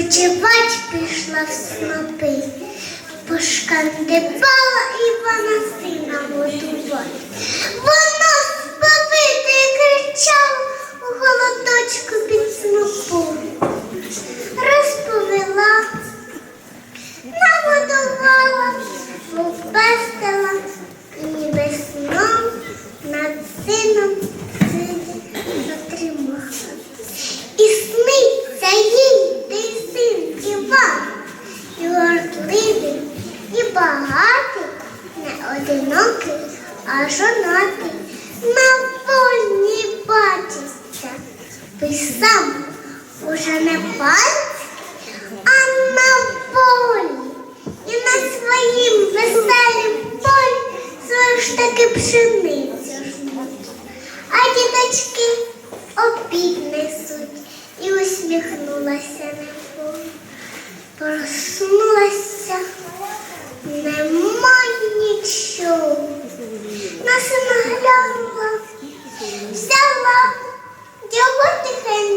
Відпочивать пішла в снопи, пошкандибала Івана сина годувати. Воно спавити кричав у голодочку під снопом. Розповіла, нагодувала, попестила і весном над сином сидить затримала. А жонатий, на вольні бачиться. Ти сам уже не бачиш, а на волі. І на своїм веселім полі свою таки пшеницю жнуть. А діточки обід несуть і усміхнулася небо. Проснулася,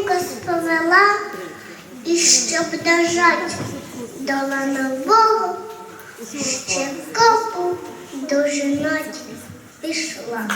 тихенько сповела, і щоб дожать до ланового, ще копу дожинать пішла.